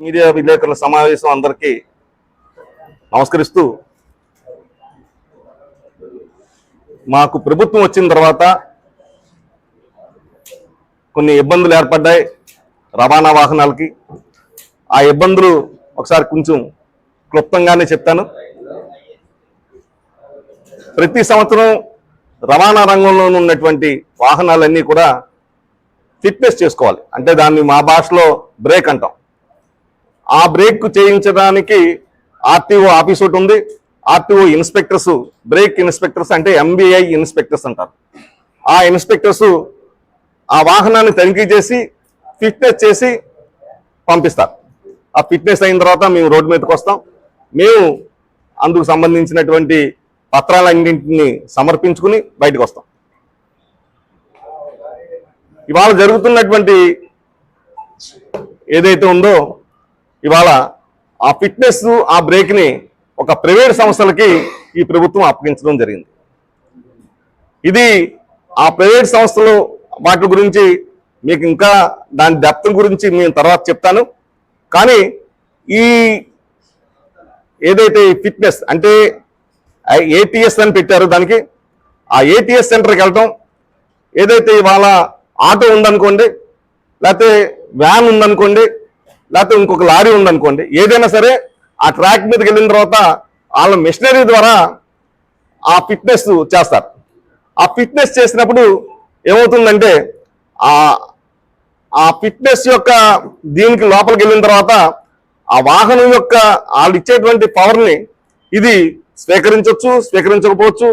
Media విలేకరుల సమావేశం అందరికీ నమస్కరిస్తూ మాకు ప్రభుత్వం వచ్చిన తర్వాత కొన్ని ఇబ్బందులు ఏర్పడ్డాయి రవాణా వాహనాలకి. ఆ ఇబ్బందులు ఒకసారి కొంచెం క్లుప్తంగానే చెప్తాను. ప్రతి సంవత్సరం రవాణా రంగంలో ఉన్నటువంటి వాహనాలన్నీ కూడా ఫిట్నెస్ చేసుకోవాలి. అంటే దాన్ని మా భాషలో బ్రేక్ అంటాం. ఆ బ్రేక్ చేయించడానికి ఆర్టీఓ ఆఫీస్ ఒకటి ఉంది. ఆర్టీఓ ఇన్స్పెక్టర్స్ బ్రేక్ ఇన్స్పెక్టర్స్ అంటే ఎంబీఐ ఇన్స్పెక్టర్స్ అంటారు. ఆ ఇన్స్పెక్టర్స్ ఆ వాహనాన్ని తనిఖీ చేసి ఫిట్నెస్ చేసి పంపిస్తారు. ఆ ఫిట్నెస్ అయిన తర్వాత మేము రోడ్డు మీదకి వస్తాం. మేము అందుకు సంబంధించినటువంటి పత్రాలన్నింటినీ సమర్పించుకుని బయటకు వస్తాం. ఇవాళ జరుగుతున్నటువంటి ఏదైతే ఉందో ఇవాళ ఆ ఫిట్నెస్ ఆ బ్రేక్ని ఒక ప్రైవేట్ సంస్థలకి ఈ ప్రభుత్వం అప్పగించడం జరిగింది. ఇది ఆ ప్రైవేట్ సంస్థలు వాటి గురించి మీకు ఇంకా దాని డెప్త్ గురించి నేను తర్వాత చెప్తాను. కానీ ఈ ఏదైతే ఫిట్నెస్ అంటే ఏటీఎస్ అని పెట్టారు దానికి ఆ ఏటీఎస్ సెంటర్కి వెళ్ళటం ఏదైతే ఇవాళ ఆటో ఉందనుకోండి లేకపోతే వ్యాన్ ఉందనుకోండి లేకపోతే ఇంకొక లారీ ఉందనుకోండి ఏదైనా సరే ఆ ట్రాక్ మీదకి వెళ్ళిన తర్వాత వాళ్ళ మిషనరీ ద్వారా ఆ ఫిట్నెస్ చేస్తారు. ఆ ఫిట్నెస్ చేసినప్పుడు ఏమవుతుందంటే ఆ ఆ ఫిట్నెస్ యొక్క దీనికి లోపలికి వెళ్ళిన తర్వాత ఆ వాహనం యొక్క వాళ్ళు ఇచ్చేటువంటి పవర్ని ఇది స్వీకరించవచ్చు స్వీకరించకపోవచ్చు.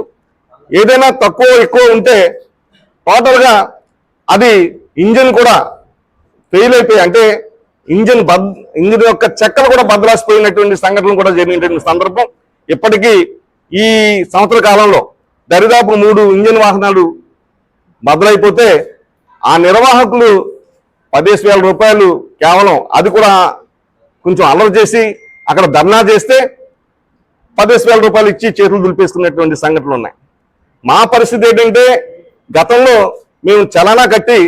ఏదైనా తక్కువ ఎక్కువ ఉంటే టోటల్గా అది ఇంజిన్ కూడా ఫెయిల్ అయిపోయి అంటే ఇంజిన్ బద్ ఇంజిన్ యొక్క చెక్కలు కూడా బద్దలాసిపోయినటువంటి సంఘటనలు కూడా జరిగినటువంటి సందర్భం. ఇప్పటికీ ఈ సంవత్సర కాలంలో దరిదాపు మూడు ఇంజిన్ వాహనాలు బద్దలైపోతే ఆ నిర్వాహకులు పదిహేను వేల రూపాయలు కేవలం అది కూడా కొంచెం అలర్ చేసి అక్కడ ధర్నా చేస్తే పదిహేను వేల రూపాయలు ఇచ్చి చేతులు దులిపేసుకున్నటువంటి సంఘటనలు ఉన్నాయి. మా పరిస్థితి ఏంటంటే గతంలో మేము చలానా కట్టి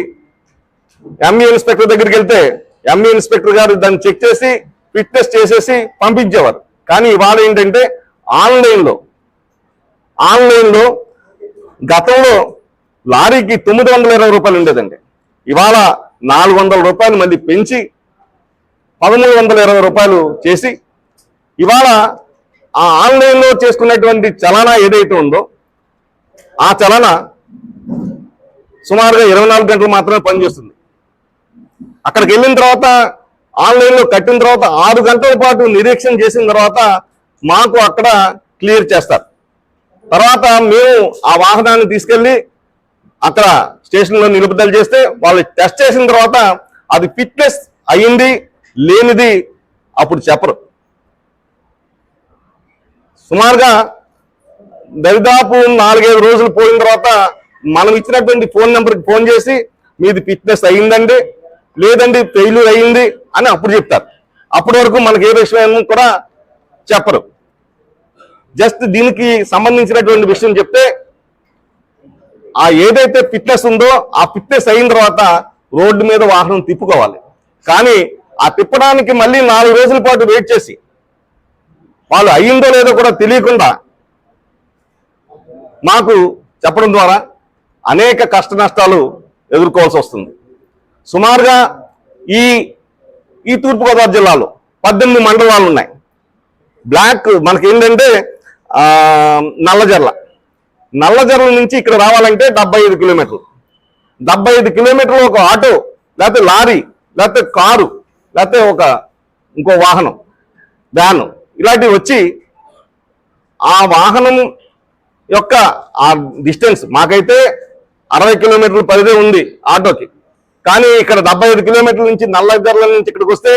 ఎంఈ ఇన్స్పెక్టర్ దగ్గరికి వెళ్తే ఎంఈ ఇన్స్పెక్టర్ గారు దాన్ని చెక్ చేసి ఫిట్నెస్ చేసేసి పంపించేవారు. కానీ ఇవాళ ఏంటంటే ఆన్లైన్లో ఆన్లైన్లో గతంలో లారీకి తొమ్మిది వందల ఇరవై రూపాయలు ఉండేదండి. ఇవాళ నాలుగు వందల రూపాయలు మళ్ళీ పెంచి పదమూడు వందల ఇరవై రూపాయలు చేసి ఇవాళ ఆ ఆన్లైన్లో చేసుకున్నటువంటి చలానా ఏదైతే ఉందో ఆ చలన సుమారుగా ఇరవై నాలుగు గంటలు మాత్రమే పనిచేస్తుంది. అక్కడికి వెళ్ళిన తర్వాత ఆన్లైన్లో కట్టిన తర్వాత ఆరు గంటల పాటు నిరీక్షణ చేసిన తర్వాత మాకు అక్కడ క్లియర్ చేస్తారు. తర్వాత మేము ఆ వాహనాన్ని తీసుకెళ్ళి అక్కడ స్టేషన్లో నిలుపుదల చేస్తే వాళ్ళు టెస్ట్ చేసిన తర్వాత అది ఫిట్నెస్ అయ్యింది లేనిది అప్పుడు చెప్పరు. సుమారుగా దరిదాపు నాలుగైదు రోజులు పోయిన తర్వాత మనం ఇచ్చినటువంటి ఫోన్ నెంబర్కి ఫోన్ చేసి మీది ఫిట్నెస్ అయ్యిందండి లేదండి ఫెయిల్యూర్ అయ్యింది అని అప్పుడు చెప్తారు. అప్పటి వరకు మనకి ఏ విషయం కూడా చెప్పరు. జస్ట్ దీనికి సంబంధించినటువంటి విషయం చెప్తే ఆ ఏదైతే ఫిట్నెస్ ఉందో ఆ ఫిట్నెస్ అయిన తర్వాత రోడ్డు మీద వాహనం తిప్పుకోవాలి. కానీ ఆ తిప్పడానికి మళ్ళీ నాలుగు రోజుల పాటు వెయిట్ చేసి వాళ్ళు అయ్యిందో లేదో కూడా తెలియకుండా మాకు చెప్పడం ద్వారా అనేక కష్ట నష్టాలు ఎదుర్కోవాల్సి వస్తుంది. సుమారుగా ఈ ఈ తూర్పుగోదావరి జిల్లాలో పద్దెనిమిది మండలాలు ఉన్నాయి. బ్లాక్ మనకి ఏంటంటే నల్లజర్ల. నల్లజర్ల నుంచి ఇక్కడ రావాలంటే డెబ్బై ఐదు కిలోమీటర్లు. డెబ్బై ఐదు కిలోమీటర్లు ఒక ఆటో లేకపోతే లారీ లేకపోతే కారు లేకపోతే ఒక ఇంకో వాహనం వ్యాన్ ఇలాంటివి వచ్చి ఆ వాహనం యొక్క ఆ డిస్టెన్స్ మాకైతే అరవై కిలోమీటర్ల పరిధి ఉంది ఆటోకి. కానీ ఇక్కడ డెబ్బై ఐదు కిలోమీటర్ల నుంచి నల్లజర్ల నుంచి ఇక్కడికి వస్తే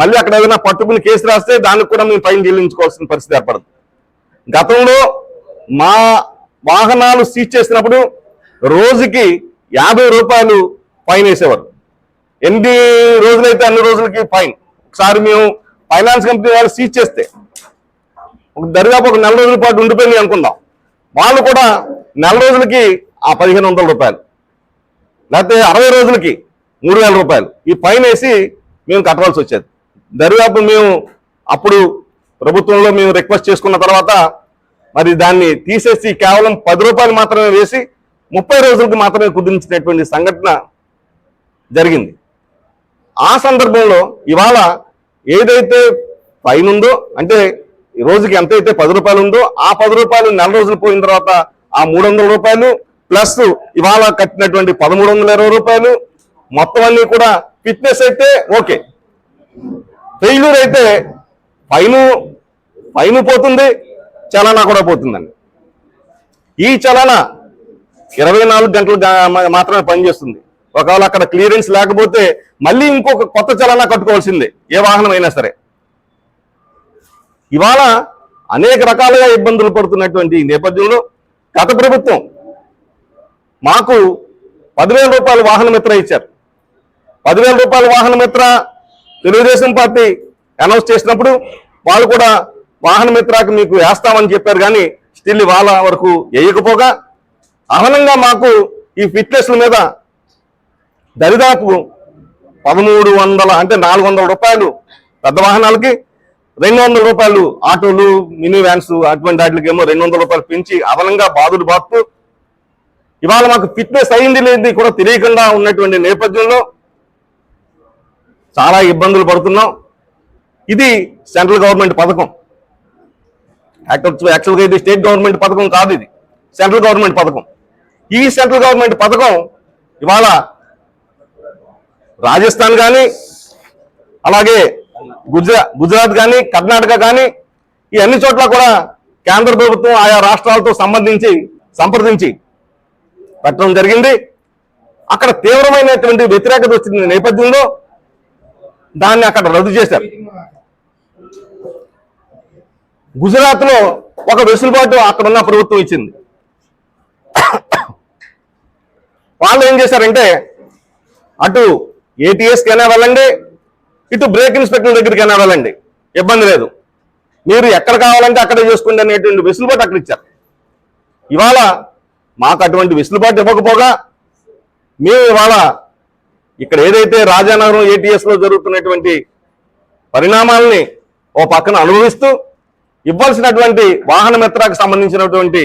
మళ్ళీ అక్కడ ఏదైనా పట్టుకుని కేసు రాస్తే దానికి కూడా మేము ఫైన్ చెల్లించుకోవాల్సిన పరిస్థితి ఏర్పడదు. గతంలో మా వాహనాలు సీజ్ చేసినప్పుడు రోజుకి యాభై రూపాయలు ఫైన్ వేసేవారు. ఎన్ని రోజులైతే అన్ని రోజులకి ఫైన్. ఒకసారి మేము ఫైనాన్స్ కంపెనీ వాళ్ళు సీజ్ చేస్తే ఒక దరిదాపు ఒక నెల రోజుల పాటు ఉండిపోయింది అనుకుందాం. వాళ్ళు కూడా నెల రోజులకి ఆ పదిహేను వందల రూపాయలు. లేకపోతే అరవై రోజులకి మూడు వేల రూపాయలు. ఈ పైన వేసి మేము కట్టవలసి వచ్చేది. దరిదాపు మేము అప్పుడు ప్రభుత్వంలో మేము రిక్వెస్ట్ చేసుకున్న తర్వాత మరి దాన్ని తీసేసి కేవలం పది రూపాయలు మాత్రమే వేసి ముప్పై రోజులకు మాత్రమే కుదిరించినటువంటి సంఘటన జరిగింది. ఆ సందర్భంలో ఇవాళ ఏదైతే పైన ఉందో అంటే ఈ రోజుకి ఎంతైతే పది రూపాయలు ఉందో ఆ పది రూపాయలు నెల రోజులు పోయిన తర్వాత ఆ మూడు వందల రూపాయలు ప్లస్ ఇవాళ కట్టినటువంటి పదమూడు వందల ఇరవై రూపాయలు మొత్తం అన్ని కూడా ఫిట్నెస్ అయితే ఓకే. ఫెయిల్యూర్ అయితే పైన ఫైన్ పోతుంది చలానా కూడా పోతుందండి. ఈ చలానా ఇరవై నాలుగు గంటలు మాత్రమే పనిచేస్తుంది. ఒకవేళ అక్కడ క్లియరెన్స్ లేకపోతే మళ్ళీ ఇంకొక కొత్త చలానా కట్టుకోవాల్సిందే ఏ వాహనం అయినా సరే. ఇవాళ అనేక రకాలుగా ఇబ్బందులు పడుతున్నటువంటి ఈ నేపథ్యంలో గత ప్రభుత్వం మాకు పదివేల రూపాయలు వాహన మిత్ర ఇచ్చారు. పదివేల రూపాయల వాహన మిత్ర తెలుగుదేశం పార్టీ అనౌన్స్ చేసినప్పుడు వాళ్ళు కూడా వాహన మిత్రకు మీకు వేస్తామని చెప్పారు కానీ స్టిల్ వాళ్ళ వరకు వేయకపోగా అదనంగా మాకు ఈ ఫిట్నెస్ల మీద దరిదాపు పదమూడు వందల అంటే నాలుగు వందల రూపాయలు పెద్ద వాహనాలకి రెండు వందల రూపాయలు ఆటోలు మినీ వ్యాన్స్ అటువంటి వాటికి ఏమో రెండు వందల రూపాయలు పెంచి అదనంగా బాధుడు బాపుతూ ఇవాళ మాకు ఫిట్నెస్ అయింది లేనిది కూడా తెలియకుండా ఉన్నటువంటి నేపథ్యంలో చాలా ఇబ్బందులు పడుతున్నాం. ఇది సెంట్రల్ గవర్నమెంట్ పథకం. యాక్చువల్గా ఇది స్టేట్ గవర్నమెంట్ పథకం కాదు ఇది. సెంట్రల్ గవర్నమెంట్ పథకం. ఈ సెంట్రల్ గవర్నమెంట్ పథకం ఇవాళ రాజస్థాన్ కానీ అలాగే గుజరా గుజరాత్ కానీ కర్ణాటక కానీ ఈ అన్ని చోట్ల కూడా కేంద్ర ప్రభుత్వం ఆయా రాష్ట్రాలతో సంబంధించి సంప్రదించి పెట్టడం జరిగింది. అక్కడ తీవ్రమైనటువంటి వ్యతిరేకత వచ్చిన నేపథ్యంలో దాన్ని అక్కడ రద్దు చేశారు. గుజరాత్లో ఒక వెసులుబాటు అక్కడ ఉన్న ప్రభుత్వం ఇచ్చింది. వాళ్ళు ఏం చేశారంటే అటు ఏటీఎస్కి అయినా వెళ్ళండి ఇటు బ్రేక్ ఇన్స్పెక్టర్ దగ్గరికైనా వెళ్ళండి. ఇబ్బంది లేదు. మీరు ఎక్కడ కావాలంటే అక్కడే చేసుకోండి అనేటువంటి వెసులుబాటు అక్కడ ఇచ్చారు. ఇవాళ మాకు అటువంటి వెసులుబాటు ఇవ్వకపోగా మేము ఇవాళ ఇక్కడ ఏదైతే రాజానగరం ఏటీఎస్లో జరుగుతున్నటువంటి పరిణామాలని ఓ పక్కన అనుభవిస్తూ ఇవ్వాల్సినటువంటి వాహన మిత్రాకు సంబంధించినటువంటి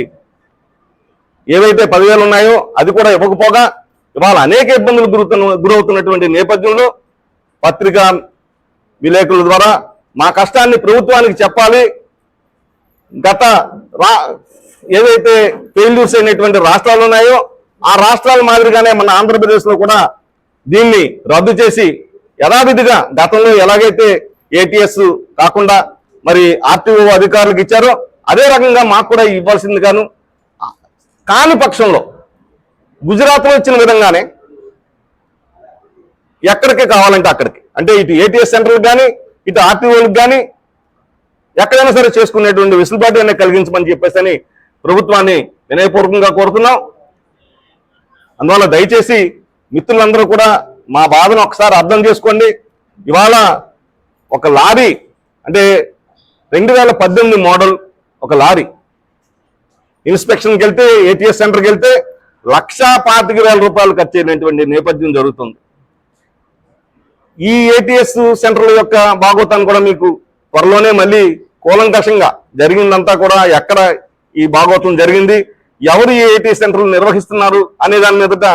ఏవైతే పదివేలు ఉన్నాయో అది కూడా ఇవ్వకపోగా ఇవాళ అనేక ఇబ్బందులు గురుతున్న గురవుతున్నటువంటి నేపథ్యంలో పత్రికా విలేకరుల ద్వారా మా కష్టాన్ని ప్రభుత్వానికి చెప్పాలి. గత ఏదైతే ఫెయిల్యూర్స్ అయినటువంటి రాష్ట్రాలు ఉన్నాయో ఆ రాష్ట్రాల మాదిరిగానే మన ఆంధ్రప్రదేశ్లో కూడా దీన్ని రద్దు చేసి యథావిధిగా గతంలో ఎలాగైతే ఏటీఎస్ కాకుండా మరి ఆర్టీఓ అధికారులకు ఇచ్చారో అదే రకంగా మాకు కూడా ఇవ్వాల్సింది గాను. కాని పక్షంలో గుజరాత్లో ఇచ్చిన విధంగానే ఎక్కడికి కావాలంటే అక్కడికి. అంటే ఇటు ఏటీఎస్ సెంటర్లకు కానీ ఇటు ఆర్టీఓలకు కానీ ఎక్కడైనా సరే చేసుకునేటువంటి వెసులుబాటు అనేది కలిగించమని చెప్పేసి అని ప్రభుత్వాన్ని వినయపూర్వకంగా కోరుతున్నాం. అందువల్ల దయచేసి మిత్రులందరూ కూడా మా బాధను ఒకసారి అర్థం చేసుకోండి. ఇవాళ ఒక లారీ అంటే రెండు వేల పద్దెనిమిది మోడల్ ఒక లారీ. ఇన్స్పెక్షన్కి వెళ్తే ఏటీఎస్ సెంటర్కి వెళ్తే లక్షా పాతిక వేల రూపాయలు ఖర్చు అయినటువంటి నేపథ్యం జరుగుతుంది. ఈ ఏటీఎస్ సెంటర్ల యొక్క భాగోతాన్ని కూడా మీకు త్వరలోనే మళ్ళీ కూలంకషంగా జరిగిందంతా కూడా ఎక్కడ ఈ భాగోత్వం జరిగింది. ఎవరు ఈ సెంటర్లు నిర్వహిస్తున్నారు అనే దాని మీద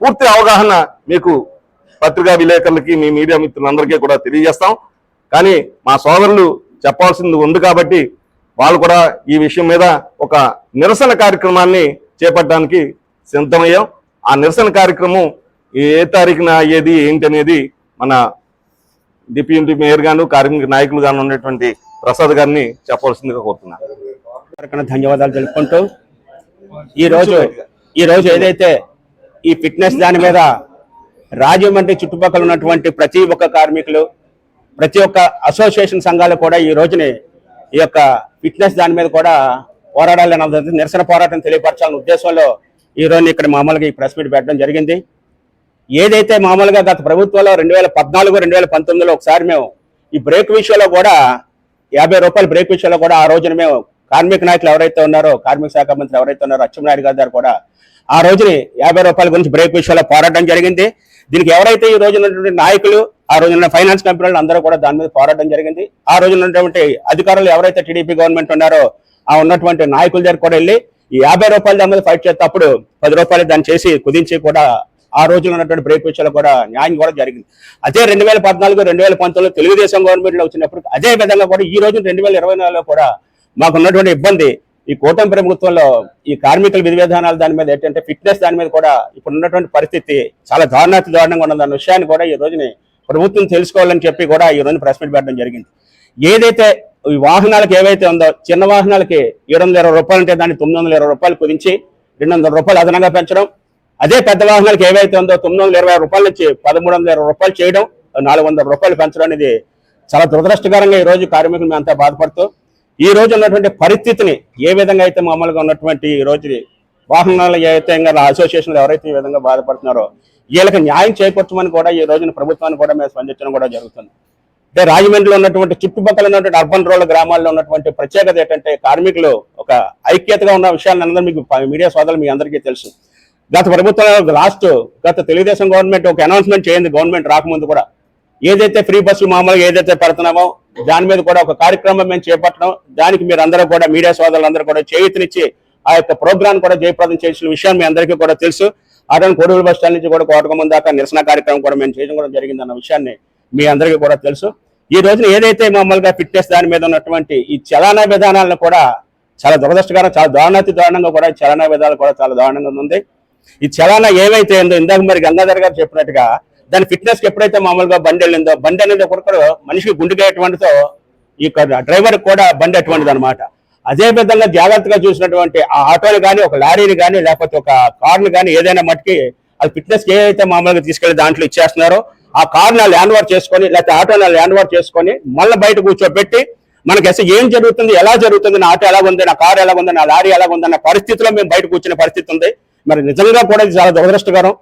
పూర్తి అవగాహన మీకు పత్రికా విలేకరులకి మీ మీడియా మిత్రులందరికీ కూడా తెలియజేస్తాం. కానీ మా సోదరులు చెప్పాల్సింది ఉంది కాబట్టి వాళ్ళు కూడా ఈ విషయం మీద ఒక నిరసన కార్యక్రమాన్ని చేపట్టడానికి సిద్ధమయ్యాం. ఆ నిరసన కార్యక్రమం ఏ తారీఖున అయ్యేది ఏంటి అనేది మన డిప్యూటీ మేయర్ గాను కార్మిక నాయకులు గాను ఉన్నటువంటి ప్రసాద్ గారిని చెప్పవలసిందిగా కోరుతున్నాను. తరపున ధన్యవాదాలు తెలుపుకుంటూ ఈ రోజు ఈ రోజు ఏదైతే ఈ ఫిట్నెస్ దాని మీద రాజమండ్రి చుట్టుపక్కల ఉన్నటువంటి ప్రతి ఒక్క కార్మికులు ప్రతి ఒక్క అసోసియేషన్ సంఘాలు కూడా ఈ రోజుని ఈ యొక్క ఫిట్నెస్ దాని మీద కూడా పోరాడాలని నిరసన పోరాటం తెలియపరచాలనే ఉద్దేశంలో ఈ రోజు ఇక్కడ మామూలుగా ఈ ప్రెస్ మీట్ పెట్టడం జరిగింది. ఏదైతే మామూలుగా గత ప్రభుత్వంలో రెండు వేల పద్నాలుగు రెండు వేల పంతొమ్మిదిలో ఒకసారి మేము ఈ బ్రేక్ విషయంలో కూడా యాభై రూపాయల బ్రేక్ విషయంలో కూడా ఆ రోజున మేము కార్మిక నాయకులు ఎవరైతే ఉన్నారో కార్మిక శాఖ మంత్రి ఎవరైతే ఉన్నారో అచ్చెన్నాయుడు గారి కూడా ఆ రోజుని యాభై రూపాయల గురించి బ్రేక్ విషయంలో పోరాటం జరిగింది. దీనికి ఎవరైతే ఈ రోజు ఉన్నటువంటి నాయకులు ఆ రోజున ఫైనాన్స్ కంపెనీలు అందరూ కూడా దాని మీద పోరాటం జరిగింది. ఆ రోజు ఉన్నటువంటి అధికారులు ఎవరైతే టీడీపీ గవర్నమెంట్ ఉన్నారో ఆ ఉన్నటువంటి నాయకుల దగ్గర కూడా వెళ్ళి ఈ యాభై రూపాయలు దాని మీద ఫైట్ చేసేటప్పుడు పది రూపాయలు దాన్ని చేసి కుదించి కూడా ఆ రోజున ఉన్నటువంటి బ్రేక్ విషయాలు కూడా న్యాయం కూడా జరిగింది. అదే రెండు వేల పద్నాలుగు రెండు వేల పంతొమ్మిది తెలుగుదేశం గవర్నమెంట్లో వచ్చినప్పుడు అదే విధంగా కూడా ఈ రోజు రెండు వేల ఇరవై నాలుగులో కూడా మాకు ఉన్నటువంటి ఇబ్బంది ఈ కూటమి ప్రభుత్వంలో ఈ కార్మికుల విధి విధానాలు దాని మీద ఏంటంటే ఫిట్నెస్ దాని మీద కూడా ఇప్పుడు ఉన్నటువంటి పరిస్థితి చాలా దారుణాతి దారుణంగా ఉన్నదన్న విషయాన్ని కూడా ఈ రోజుని ప్రభుత్వం తెలుసుకోవాలని చెప్పి కూడా ఈ రోజు ప్రెస్ మీట్ పెట్టడం జరిగింది. ఏదైతే ఈ వాహనాలకు ఏవైతే ఉందో చిన్న వాహనాలకి ఏడు వందల ఇరవై రూపాయలు ఉంటే దాన్ని తొమ్మిది వందల ఇరవై రూపాయలు కుదించి రెండు వందల రూపాయలు అదనంగా పెంచడం. అదే పెద్ద వాహనాలకు ఏవైతే ఉందో తొమ్మిది వందల ఇరవై రూపాయల నుంచి పదమూడు వందల ఇరవై రూపాయలు చేయడం నాలుగు వందల రూపాయలు పెంచడం అనేది చాలా దురదృష్టకరంగా ఈ రోజు కార్మికులు మేమంతా బాధపడుతూ ఈ రోజు ఉన్నటువంటి పరిస్థితిని ఏ విధంగా అయితే మామూలుగా ఉన్నటువంటి ఈ రోజు వాహనాలు ఏదైతే అసోసియేషన్లు ఎవరైతే ఈ విధంగా బాధపడుతున్నారో వీళ్ళకి న్యాయం చేకూర్చమని కూడా ఈ రోజున ప్రభుత్వాన్ని కూడా మేము స్పందించడం కూడా జరుగుతుంది. అంటే రాజమండ్రిలో ఉన్నటువంటి చుట్టుపక్కల ఉన్నటువంటి అర్బన్ రూరల్ గ్రామాల్లో ఉన్నటువంటి ప్రత్యేకత ఏంటంటే కార్మికులు ఒక ఐక్యతగా ఉన్న విషయాలను అందరూ మీకు మీడియా సోదరులు మీ అందరికీ తెలుసు. గత ప్రభుత్వం లాస్ట్ గత తెలుగుదేశం గవర్నమెంట్ ఒక అనౌన్స్మెంట్ చేయింది గవర్నమెంట్ రాకముందు కూడా. ఏదైతే ఫ్రీ బస్సు మామూలుగా ఏదైతే పెడుతున్నామో దాని మీద కూడా ఒక కార్యక్రమం మేము చేపట్టడం దానికి మీరు అందరూ కూడా మీడియా సోదరులందరూ కూడా చేయూతనిచ్చి ఆ యొక్క ప్రోగ్రామ్ కూడా జయప్రదం చేసిన విషయం మీ అందరికీ కూడా తెలుసు. అతను కోడూరు బస్ స్టాండ్ నుంచి కూడా కోటకముందు దాకా నిరసన కార్యక్రమం కూడా మేము చేయడం కూడా జరిగింది అన్న విషయాన్ని మీ అందరికీ కూడా తెలుసు. ఈ రోజున ఏదైతే మామూలుగా ఫిట్నెస్ దాని మీద ఉన్నటువంటి ఈ చలానా విధానాలను కూడా చాలా దురదృష్టకరం చాలా దారుణాతి దారుణంగా కూడా చలానా చలనా విధానాలు కూడా చాలా దారుణంగా ఉంది. ఈ చలానా ఏవైతే ఉందో ఇందాక మరి గంగాధర్ గారు చెప్పినట్టుగా దాని ఫిట్నెస్కి ఎప్పుడైతే మామూలుగా బండి వెళ్ళిందో బండి అనేది ఒకరికొకరు మనిషికి గుండెకేటువంటితో ఈ డ్రైవర్ కూడా బండి అటువంటిది అనమాట అదే విధంగా జాగ్రత్తగా చూసినటువంటి ఆ ఆటోలు కానీ ఒక లారీని కానీ లేకపోతే ఒక కార్ని కానీ ఏదైనా మట్టుకి అది ఫిట్నెస్కి ఏదైతే మామూలుగా తీసుకెళ్ళి దాంట్లో ఇచ్చేస్తున్నారో ఆ కార్ని ల్యాండ్ ఓవర్ చేసుకొని లేకపోతే ఆటోని ల్యాండ్ ఓవర్ చేసుకొని మళ్ళీ బయట కూర్చోబెట్టి మనకి అసలు ఏం జరుగుతుంది ఎలా జరుగుతుంది నా ఆటో ఎలా ఉంది నా కారు ఎలా ఉంది నా లారీ ఎలా ఉంది అన్న పరిస్థితిలో మేము బయట కూర్చునే పరిస్థితి ఉంది. మరి నిజంగా కూడా ఇది చాలా దురదృష్టకరం.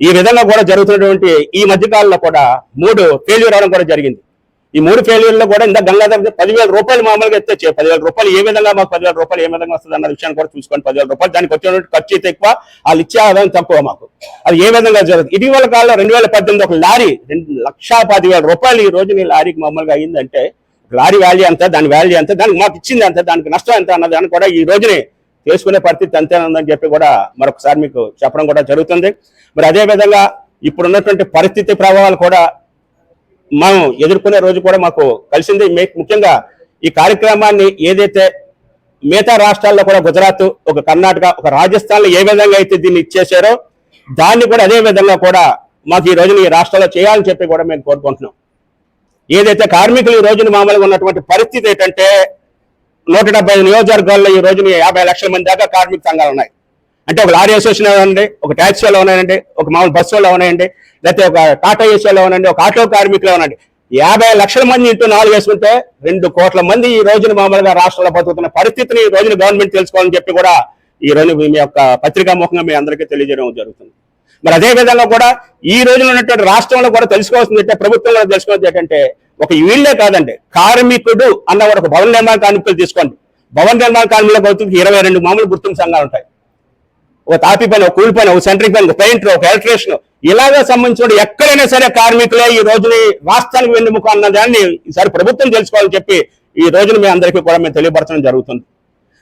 ఈ విధంగా కూడా జరుగుతున్నటువంటి ఈ మధ్య కాలంలో కూడా మూడు ఫెయిల్యూర్ అవడం కూడా జరిగింది. ఈ మూడు ఫెయిల్యూర్లో కూడా ఇంత గంగాధర్ పదివేల రూపాయలు మామూలుగా ఎత్తే పదివేల రూపాయలు ఏ విధంగా మాకు పదివేల రూపాయలు ఏ విధంగా వస్తుంది అన్న విషయాన్ని కూడా చూసుకోండి పదివేల రూపాయలు దానికి వచ్చినటువంటి ఖర్చు అయితే ఎక్కువ వాళ్ళు ఇచ్చే ఆదాయం తక్కువ మాకు. అది ఏ విధంగా జరుగుతుంది? ఇటీవల కాలంలో రెండు వేల పద్దెనిమిది ఒక లారీ రెండు లక్షా పదివేల రూపాయలు ఈ రోజు నీ లారీకి మామూలుగా అయిందంటే లారీ వాల్యూ ఎంత దాని వాల్యూ ఎంత దానికి మాకు ఇచ్చింది ఎంత దానికి నష్టం ఎంత అన్న దాన్ని కూడా ఈ రోజునే చేసుకునే పరిస్థితి అంతేనందని చెప్పి కూడా మరొకసారి మీకు చెప్పడం కూడా జరుగుతుంది. మరి అదే విధంగా ఇప్పుడు ఉన్నటువంటి పరిస్థితి ప్రభావాలు కూడా మనం ఎదుర్కొనే రోజు కూడా మాకు కలిసింది. ముఖ్యంగా ఈ కార్యక్రమాన్ని ఏదైతే మిగతా రాష్ట్రాల్లో కూడా గుజరాత్ ఒక కర్ణాటక ఒక రాజస్థాన్లో ఏ విధంగా అయితే దీన్ని ఇచ్చేసారో దాన్ని కూడా అదే విధంగా కూడా మాకు ఈ రోజున ఈ రాష్ట్రాల్లో చేయాలని చెప్పి కూడా మేము కోరుకుంటున్నాం. ఏదైతే కార్మికులు ఈ రోజున మామూలుగా ఉన్నటువంటి పరిస్థితి ఏంటంటే నూట డెబ్బై నియోజకవర్గాల్లో ఈ రోజున యాభై లక్షల మంది దాకా కార్మిక సంఘాలు ఉన్నాయి. అంటే ఒక లారీ అసోసియేషన్ ఉన్నాయండి ఒక ట్యాక్సీలో ఉన్నాయండి ఒక మామూలు బస్సులో ఉన్నాయండి లేకపోతే ఒక టాటా ఏసీలో ఉన్నాయండి ఒక ఆటో కార్మికులు ఉన్నాయండి యాభై లక్షల మంది ఇంటూ నాలుగు వేసుకుంటే రెండు కోట్ల మంది ఈ రోజున మామూలుగా రాష్ట్రంలో బతుకుతున్న పరిస్థితిని ఈ రోజున గవర్నమెంట్ తెలుసుకోవాలని చెప్పి కూడా ఈ రోజు మీ యొక్క పత్రికా ముఖంగా మీ అందరికీ తెలియజేయడం జరుగుతుంది. మరి అదే విధంగా కూడా ఈ రోజున ఉన్నటువంటి రాష్ట్రంలో కూడా తెలుసుకోవాల్సింది ఏంటంటే ప్రభుత్వంలో తెలుసుకోవాల్సింది ఏంటంటే ఒక వీళ్ళే కాదండి. కార్మికుడు అన్న ఒక భవన నిర్మాణ కార్మికులు తీసుకోండి. భవన నిర్మాణ కార్మికుల గుర్తింపు ఇరవై రెండు మామూలు గుర్తింపు సంఘాలు ఉంటాయి. ఒక తాపి పని ఒక కూలి పని ఒక సెంట్రింగ్ పని ఒక పెయింటర్ ఒక ఎలక్ట్రీషియన్. ఇలాగా సంబంధించిన ఎక్కడైనా సరే కార్మికులే ఈ రోజుని రాష్ట్రానికి వెన్నుముక అన్న దాన్ని ఈసారి ప్రభుత్వం తెలుసుకోవాలని చెప్పి ఈ రోజున మీ అందరికీ కూడా మేము తెలియపరచడం జరుగుతుంది.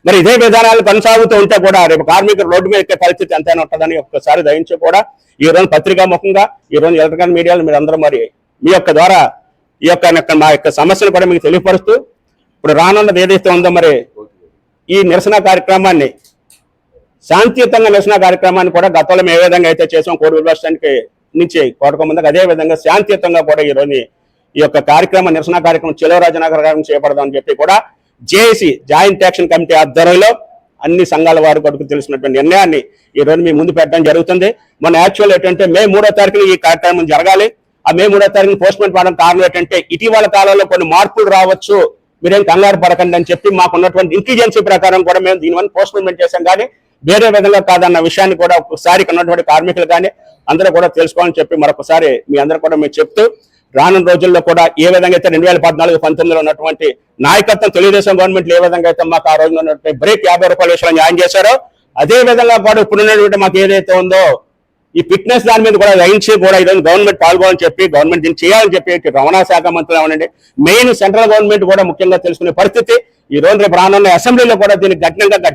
మరి ఇదే విధానాలు కొనసాగుతూ ఉంటే కూడా రేపు కార్మికులు రోడ్డు మీద ఎక్కే పరిస్థితి ఎంతైనా ఉంటుందని ఒక్కసారి దయించి కూడా ఈ రోజు పత్రికా ముఖంగా ఈ రోజు ఎలక్ట్రానిక్ మీడియాలో మీరు అందరూ మరి మీ యొక్క ద్వారా ఈ యొక్క మా యొక్క సమస్యను కూడా మీకు తెలియపరుస్తూ ఇప్పుడు రానున్నది ఏదైతే ఉందో మరి ఈ నిరసన కార్యక్రమాన్ని శాంతియుతంగా నిరసన కార్యక్రమాన్ని కూడా గతంలో మేము ఏ విధంగా అయితే చేసాం కోడి విభాషానికి స్టాండ్కి నుంచి కోటకముందుకు అదే విధంగా శాంతియుతంగా కూడా ఈ రోజు ఈ యొక్క కార్యక్రమం నిరసన కార్యక్రమం చెలవరాజనగర్ కార్యక్రమం చేపడదామని చెప్పి కూడా జేఏసీ జాయింట్ యాక్షన్ కమిటీ ఆధ్వర్యంలో అన్ని సంఘాల వారి కొరకు తెలిసినటువంటి నిర్ణయాన్ని ఈ రోజు మీ ముందు పెట్టడం జరుగుతుంది. మన యాక్చువల్ ఏంటంటే మే మూడో తారీఖున ఈ కార్యక్రమం జరగాలి. ఆ మే మూడో తారీఖున పోస్ట్మెంట్ పడడం కారణం ఏంటంటే ఇటీవల కాలంలో కొన్ని మార్పులు రావచ్చు. మీరేం కంగారు పడకండి అని చెప్పి మాకు ఉన్నటువంటి ఇంటెలిజెన్సీ ప్రకారం కూడా మేము దీనివల్ల పోస్ట్మెంట్ చేశాం. కానీ వేరే విధంగా కాదన్న విషయాన్ని కూడా ఒకసారి ఉన్నటువంటి కార్మికులు కానీ అందరూ కూడా తెలుసుకోవాలని చెప్పి మరొకసారి మీ అందరూ కూడా మేము చెప్తూ రానున్న రోజుల్లో కూడా ఏ విధంగా అయితే రెండు వేల పద్నాలుగు పంతొమ్మిదిలో ఉన్నటువంటి నాయకత్వం తెలుగుదేశం గవర్నమెంట్ ఏ విధంగా అయితే మాకు ఆ రోజున ఉన్నటువంటి బ్రేక్ యాభై రూపాయల విషయంలో న్యాయం చేశారో అదే విధంగా కూడా ఇప్పుడు మాకు ఏదైతే ఉందో ఈ ఫిట్నెస్ దాని మీద కూడా వహించి కూడా ఈరోజు గవర్నమెంట్ పాల్గొని చెప్పి గవర్నమెంట్ దీన్ని చేయాలని చెప్పి రవాణా శాఖ మంత్రులు ఏమనండి మెయిన్ సెంట్రల్ గవర్నమెంట్ కూడా ముఖ్యంగా తెలుసుకునే పరిస్థితి ఈ రోజు రేపు రానున్న అసెంబ్లీలో కూడా దీన్ని కఠినంగా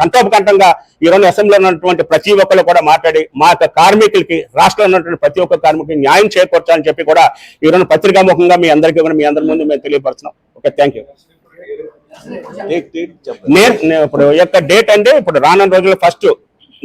కంటోపకంఠంగా ఈ రోజు అసెంబ్లీలో ఉన్నటువంటి ప్రతి ఒక్కరు కూడా మాట్లాడి మా యొక్క కార్మికులకి రాష్ట్రంలో ఉన్నటువంటి ప్రతి ఒక్క కార్మికులకి న్యాయం చేకూర్చాలని చెప్పి కూడా ఈ రోజు పత్రికాముఖంగా మీ అందరికీ కూడా మీ అందరి ముందు మేము తెలియపరుస్తున్నాం ఓకే థ్యాంక్ యూ నేను ఇప్పుడు యొక్క డేట్ అంటే ఇప్పుడు రానున్న రోజుల్లో first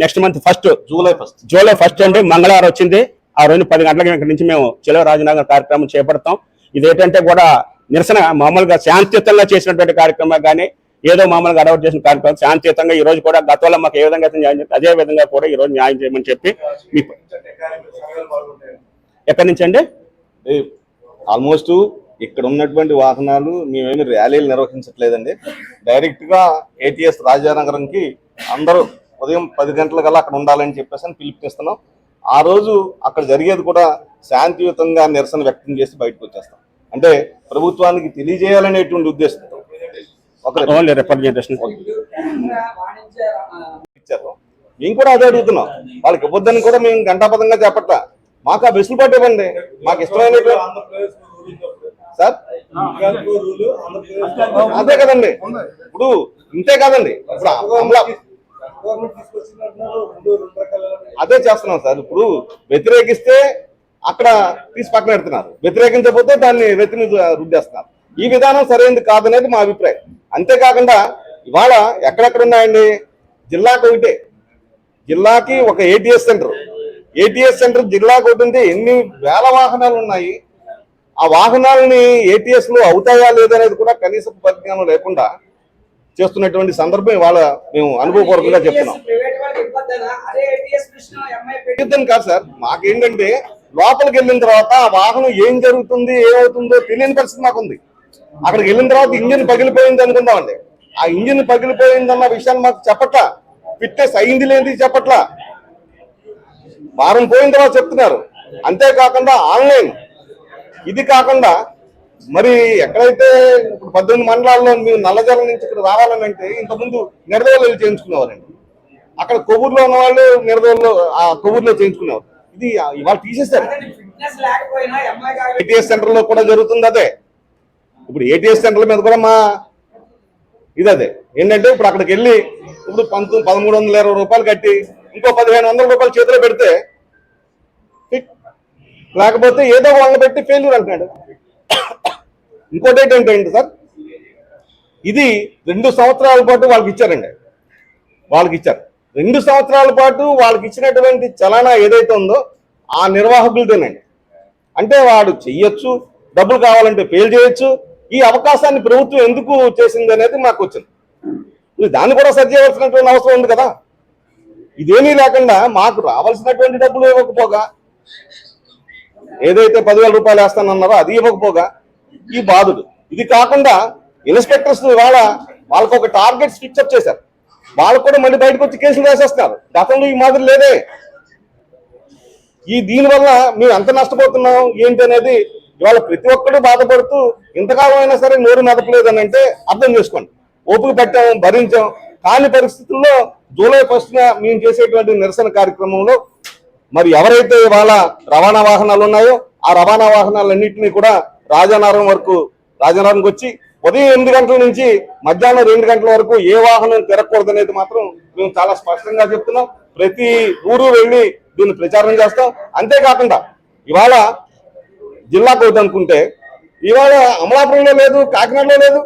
next month first July first July first అండి మంగళవారం వచ్చింది. ఆ రోజు పది గంటలకి ఇక్కడ నుంచి మేము చెలవ రాజనగర్ కార్యక్రమం చేపడతాం. ఇదేంటంటే కూడా నిరసన మామూలుగా శాంతియుతంగా చేసినటువంటి కార్యక్రమం కానీ ఏదో మామూలుగా అడౌట్ చేసిన కార్యక్రమం శాంతియుతంగా ఈ రోజు కూడా గతంలో మాకు ఏ విధంగా అయితే న్యాయం చేస్తే అదే విధంగా కూడా ఈ రోజు న్యాయం చేయమని చెప్పి ఎక్కడి నుంచి అండి? ఆల్మోస్ట్ ఇక్కడ ఉన్నటువంటి వాహనాలు మేమేమి ర్యాలీలు నిర్వహించట్లేదండి. డైరెక్ట్గా ఏటీఎస్ రాజానగరంకి అందరూ ఉదయం పది గంటల కల్లా అక్కడ ఉండాలని చెప్పేసి అని పిలుపునిస్తున్నాం. ఆ రోజు అక్కడ జరిగేది కూడా శాంతియుతంగా నిరసన వ్యక్తం చేసి బయటకు వచ్చేస్తాం. అంటే ప్రభుత్వానికి తెలియజేయాలనేటువంటి ఉద్దేశంతో. ఒక ఓన్లీ రిప్రజెంటేషన్ ఇచ్చారు. మేము కూడా అదే అడుగుతున్నాం. వాళ్ళకి ఇవ్వద్దని కూడా మేము గంటాపదంగా చెప్పట్లా మాకు ఆ వెసులుబాటు ఇవ్వండి. మాకు ఇష్టమైన సార్? అదే కదండి. ఇప్పుడు ఇంతే కదండి. ఇప్పుడు అమలా అదే చేస్తున్నాం సార్. ఇప్పుడు వ్యతిరేకిస్తే అక్కడ తీసి పక్కన పెడుతున్నారు. వ్యతిరేకించకపోతే దాన్ని వ్యతిని రుద్దేస్తున్నారు. ఈ విధానం సరైనది కాదనేది మా అభిప్రాయం. అంతేకాకుండా ఇవాళ ఎక్కడెక్కడ ఉన్నాయండి? జిల్లాకు ఒకటే. జిల్లాకి ఒక ఏటీఎస్ సెంటర్ ఏటీఎస్ సెంటర్ జిల్లాకు ఒకటి ఉంటే ఎన్ని వేల వాహనాలు ఉన్నాయి? ఆ వాహనాలని ఏటీఎస్లో అవుతాయా లేదనేది కూడా కనీస పరిజ్ఞానం లేకుండా చేస్తున్నటువంటి సందర్భం ఇవాళ మేము అనుభవపూర్వకంగా చెప్తున్నాం. యుద్ధం కాదు సార్. మాకేంటంటే లోపలికి వెళ్ళిన తర్వాత ఆ వాహనం ఏం జరుగుతుంది ఏమవుతుందో తెలియని పరిస్థితి మాకుంది. అక్కడికి వెళ్ళిన తర్వాత ఇంజిన్ పగిలిపోయింది అనుకుందామండి. ఆ ఇంజిన్ పగిలిపోయిందన్న విషయాన్ని మాకు చెప్పట్లా. ఫిట్నెస్ అయింది లేనిది చెప్పట్లా. వారం పోయిన తర్వాత చెప్తున్నారు. అంతేకాకుండా ఆన్లైన్. ఇది కాకుండా మరి ఎక్కడైతే ఇప్పుడు పద్దెనిమిది మండలాల్లో మేము నల్లజల నుంచి ఇక్కడ రావాలని అంటే ఇంతకుముందు నిడదవలు వెళ్ళి చేయించుకునేవారండి. అక్కడ కొవ్వూరులో ఉన్న వాళ్ళు నిడదవల్లో ఆ కొవ్వూరులో చేయించుకునేవారు. ఇది ఇవాళ తీసేస్తారు ఏటీఎస్ సెంటర్లో కూడా జరుగుతుంది అదే. ఇప్పుడు ఏటీఎస్ సెంటర్ల మీద కూడా మా ఇది అదే. ఏంటంటే ఇప్పుడు అక్కడికి వెళ్ళి ఇప్పుడు పంతొమ్మిది పదమూడు వందల ఇరవై రూపాయలు కట్టి ఇంకో పదిహేను వందల రూపాయలు చేతిలో పెడితే లేకపోతే ఏదో వాళ్ళని పెట్టి ఫెయిల్యూర్ అంటున్నాడు. ఇంకోటి ఏంటంటే ఏంటి సార్? ఇది రెండు సంవత్సరాల పాటు వాళ్ళకి ఇచ్చారండి. వాళ్ళకి ఇచ్చారు. రెండు సంవత్సరాల పాటు వాళ్ళకి ఇచ్చినటువంటి చలానా ఏదైతే ఉందో ఆ నిర్వాహకులతోనండి అంటే వాడు చెయ్యొచ్చు డబ్బులు కావాలంటే ఫెయిల్ చేయొచ్చు. ఈ అవకాశాన్ని ప్రభుత్వం ఎందుకు చేసింది అనేది మాకు వచ్చింది. దాన్ని కూడా సరి చేయవలసినటువంటి అవసరం ఉంది కదా. ఇదేమీ లేకుండా మాకు రావాల్సినటువంటి డబ్బులు ఇవ్వకపోగా ఏదైతే పదివేల రూపాయలు వేస్తానన్నారో అది ఇవ్వకపోగా ఈ బాధుడు. ఇది కాకుండా ఇన్స్పెక్టర్స్ వాళ్ళ వాళ్ళకు ఒక టార్గెట్ ఫిక్సప్ చేశారు. వాళ్ళు కూడా మళ్ళీ బయటకు వచ్చి కేసులు వేసేస్తున్నారు. గతంలో ఈ మాదిరి లేదే. ఈ దీని వల్ల మేము ఎంత నష్టపోతున్నాం ఏంటి అనేది ఇవాళ ప్రతి ఒక్కరు బాధపడుతూ ఇంతకాలం అయినా సరే నోరు మెదపలేదు అని అంటే అర్థం చేసుకోండి. ఓపిక పెట్టాం భరించాం. కాని పరిస్థితుల్లో జూలై ఫస్ట్ మేము చేసేటువంటి నిరసన కార్యక్రమంలో మరి ఎవరైతే ఇవాళ రవాణా వాహనాలు ఉన్నాయో ఆ రవాణా వాహనాలన్నింటినీ కూడా రాజానగరం వరకు రాజానగరంకి వచ్చి ఉదయం ఎనిమిది గంటల నుంచి మధ్యాహ్నం రెండు గంటల వరకు ఏ వాహనం తిరగకూడదు అనేది మాత్రం మేము చాలా స్పష్టంగా చెప్తున్నాం. ప్రతి ఊరు వెళ్ళి దీన్ని ప్రచారం చేస్తాం. అంతేకాకుండా ఇవాళ జిల్లాకు అనుకుంటే ఇవాళ అమలాపురంలో లేదు కాకినాడలో లేదు.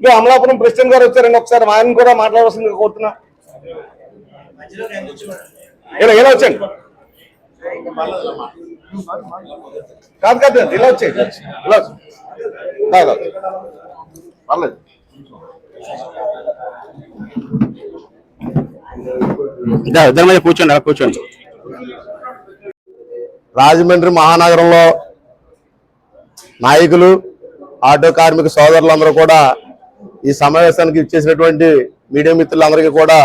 ఇక అమలాపురం ప్రెసిడెంట్ గారు వచ్చారండి ఒకసారి ఆయన కూడా మాట్లాడవలసిందిగా కోరుతున్నా. ఇలా ఇలా వచ్చాండి. కాదు కాదు ఇలా వచ్చాయి ఇలా కాదు పర్లేదు. ఇద్దరు ఇద్దరి మీద కూర్చోండి అలా కూర్చోండి. రాజమండ్రి మహానగరంలో నాయకులు ఆటో కార్మిక సోదరులందరూ కూడా ఈ సమావేశానికి ఇచ్చేసినటువంటి మీడియా మిత్రులందరికీ కూడా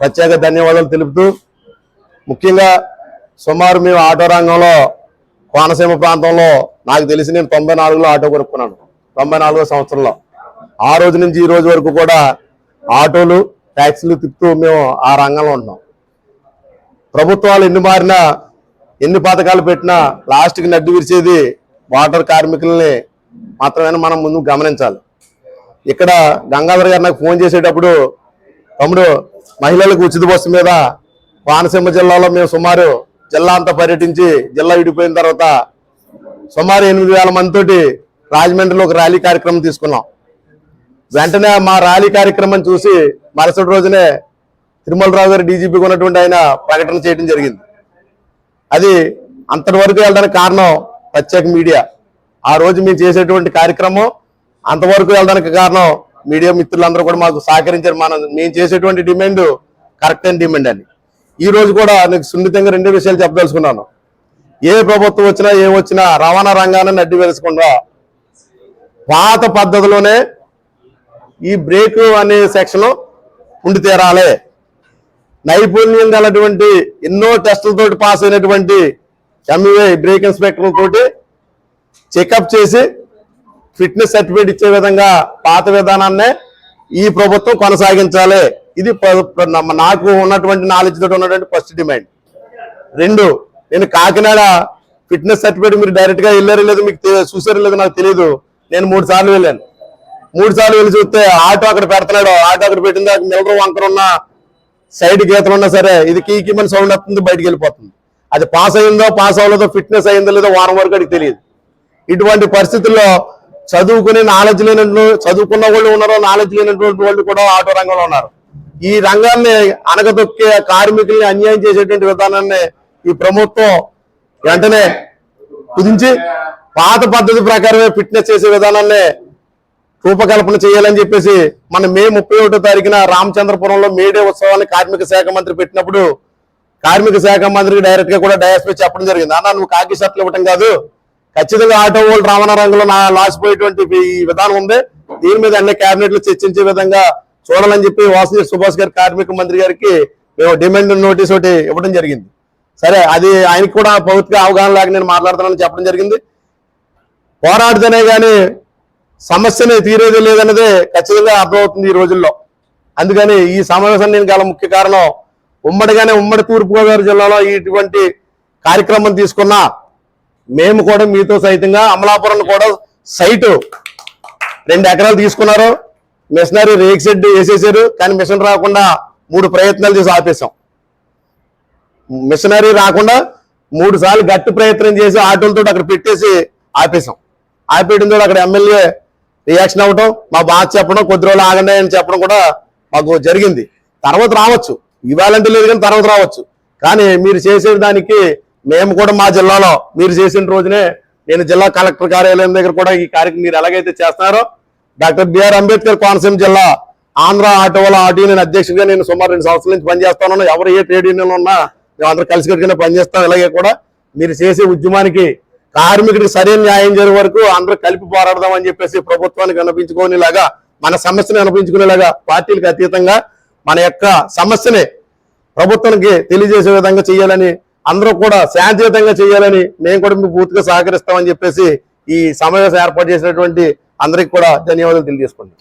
ప్రత్యేక ధన్యవాదాలు తెలుపుతూ ముఖ్యంగా సుమారు మేము ఆటో రంగంలో కోనసీమ ప్రాంతంలో నాకు తెలిసి నేను తొంభై నాలుగులో ఆటో కొనుక్కున్నాను. తొంభై నాలుగో సంవత్సరంలో. ఆ రోజు నుంచి ఈ రోజు వరకు కూడా ఆటోలు ట్యాక్సీలు తిప్పుతూ మేము ఆ రంగంలో ఉంటున్నాం ప్రభుత్వాలు ఎన్ని మారినా ఎన్ని పథకాలు పెట్టినా లాస్ట్కి నడ్డు విరిచేది వాటర్ కార్మికుల్ని మాత్రమే మనం ముందు గమనించాలి. ఇక్కడ గంగాధర్ గారు నాకు ఫోన్ చేసేటప్పుడు తమ్ముడు మహిళలకు ఉచిత బస్సు మీద కోనసీమ జిల్లాలో మేము సుమారు జిల్లా అంతా పర్యటించి జిల్లా విడిపోయిన తర్వాత సుమారు ఎనిమిది వేల మందితోటి రాజమండ్రిలో ఒక ర్యాలీ కార్యక్రమం తీసుకున్నాం. వెంటనే మా ర్యాలీ కార్యక్రమం చూసి మరుసటి రోజునే తిరుమలరావు గారు డీజీపీగా ఉన్నటువంటి ఆయన ప్రకటన చేయడం జరిగింది. అది అంతటి వరకు వెళ్ళడానికి కారణం ప్రత్యేక మీడియా. ఆ రోజు మేము చేసేటువంటి కార్యక్రమం అంతవరకు వెళ్ళడానికి కారణం మీడియా మిత్రులందరూ కూడా మాకు సహకరించారు. మనం మేము చేసేటువంటి డిమాండ్ కరెక్ట్ అయిన డిమాండ్ అని ఈ రోజు కూడా నీకు సున్నితంగా రెండు విషయాలు చెప్పదలుచుకున్నాను. ఏ ప్రభుత్వం వచ్చినా ఏ వచ్చినా రవాణా రంగాన్ని అడ్డు వేసుకుండా పాత పద్ధతిలోనే ఈ బ్రేక్ అనే సెక్షన్ ఉండి తీరాలి. నైపుణ్యం గలటువంటి ఎన్నో టెస్టులతో పాస్ అయినటువంటి ఎంఈఏ బ్రేక్ ఇన్స్పెక్టర్ తోటి చెకప్ చేసి ఫిట్నెస్ సర్టిఫికేట్ ఇచ్చే విధంగా పాత విధానాన్నే ఈ ప్రభుత్వం కొనసాగించాలి. ఇది నాకు ఉన్నటువంటి నాలెడ్జ్ తోటి ఉన్నటువంటి ఫస్ట్ డిమాండ్ రెండు నేను కాకినాడ ఫిట్నెస్ సర్టిఫికేట్ మీరు డైరెక్ట్గా వెళ్ళారో లేదో మీకు చూసారో లేదో నాకు తెలియదు నేను మూడు సార్లు వెళ్ళాను. మూడు సార్లు వెళ్ళి చూస్తే ఆటో అక్కడ పెడుతున్నాడు. ఆటో అక్కడ పెట్టిన దాకా మిల్లర్ వంకర ఉన్న సైడ్ గీతలు ఉన్నా సరే ఇది కీకిమని సౌండ్ వస్తుంది బయటికి వెళ్ళిపోతుంది. అది పాస్ అయిందో పాస్ అవ్వలేదో ఫిట్నెస్ అయిందో లేదో వారం వరకు అడిగి తెలియదు. ఇటువంటి పరిస్థితుల్లో చదువుకునే నాలెడ్జ్ లేనట్లు చదువుకున్న వాళ్ళు ఉన్నారు నాలెడ్జ్ లేనటువంటి వాళ్ళు కూడా ఆటో రంగంలో ఉన్నారు. ఈ రంగాన్ని అనగదొక్కే కార్మికుల్ని అన్యాయం చేసేటువంటి విధానాన్ని ఈ ప్రభుత్వం వెంటనే కుదించి పాత పద్ధతి ప్రకారమే ఫిట్నెస్ చేసే విధానాన్ని రూపకల్పన చేయాలని చెప్పేసి మన మే ముప్పై ఒకటో తారీఖున రామచంద్రపురంలో మేడే ఉత్సవాన్ని కార్మిక శాఖ మంత్రి పెట్టినప్పుడు కార్మిక శాఖ మంత్రికి డైరెక్ట్గా కూడా డయాస్పీ చెప్పడం జరిగింది. అన్న నువ్వు కాకి షర్ట్లు ఇవ్వటం కాదు. ఖచ్చితంగా ఆటో వాళ్ళు రవాణా రంగంలో నా లాసిపోయేటువంటి ఈ విధానం ఉంది. దీని మీద అన్ని కేబినెట్ చర్చించే విధంగా చూడాలని చెప్పి వాసవి సుభాష్ గారి కార్మిక మంత్రి గారికి మేము డిమాండ్ నోటీస్ ఒకటి ఇవ్వడం జరిగింది. సరే అది ఆయనకి కూడా ప్రభుత్వ అవగాహన లేక నేను మాట్లాడుతున్నానని చెప్పడం జరిగింది. పోరాడితేనే కానీ సమస్యని తీరేది లేదన్నదే ఖచ్చితంగా అర్థమవుతుంది ఈ రోజుల్లో. అందుకని ఈ సమావేశం నేను గల ముఖ్య కారణం ఉమ్మడిగానే ఉమ్మడి తూర్పుగోదావరి జిల్లాలో ఇటువంటి కార్యక్రమం తీసుకున్నా మేము కూడా మీతో సైతంగా అమలాపురం కూడా సైటు రెండు ఎకరాలు తీసుకున్నారు. మిషనరీ రేక్ షెడ్ వేసేసారు కానీ మిషన్ రాకుండా మూడు ప్రయత్నాలు చేసి ఆపేశాం. మిషనరీ రాకుండా మూడు సార్లు గట్టి ప్రయత్నం చేసి ఆటోలతో అక్కడ పెట్టేసి ఆపేశాం. ఆపేయడంతో అక్కడ ఎమ్మెల్యే రియాక్షన్ అవ్వటం మా బాధ చెప్పడం కొద్ది రోజులు ఆగండి అని చెప్పడం కూడా మాకు జరిగింది. తర్వాత రావచ్చు. ఇవ్వాలంటే లేదు కానీ తర్వాత రావచ్చు. కానీ మీరు చేసే దానికి మేము కూడా మా జిల్లాలో మీరు చేసిన రోజునే నేను జిల్లా కలెక్టర్ కార్యాలయం దగ్గర కూడా ఈ కార్యక్రమం మీరు ఎలాగైతే చేస్తున్నారో డాక్టర్ బిఆర్ అంబేద్కర్ కోనసీమ జిల్లా ఆంధ్ర ఆటోల వాళ్ళ ఆటో యూనియన్ అధ్యక్షుడిగా నేను సుమారు రెండు సంవత్సరాల నుంచి పనిచేస్తాను ఎవరు ఏ ట్రేడ్ యూనియన్ ఉన్నా మేము అందరూ కలిసికట్టుగానే పనిచేస్తాం. ఇలాగే కూడా మీరు చేసే ఉద్యమానికి కార్మికుడికి సరైన న్యాయం జరిగే వరకు అందరూ కలిపి పోరాడదాం అని చెప్పేసి ప్రభుత్వానికి అనిపించుకునేలాగా మన సమస్యను అనిపించుకునేలాగా పార్టీలకు అతీతంగా మన యొక్క సమస్యని ప్రభుత్వానికి తెలియజేసే విధంగా చేయాలని అందరూ కూడా శాంతియుతంగా చేయాలని మేము కూడా మీకు పూర్తిగా సహకరిస్తామని చెప్పేసి ఈ సమావేశం ఏర్పాటు చేసినటువంటి అందరికి కూడా ధన్యవాదాలు తెలియజేసుకోండి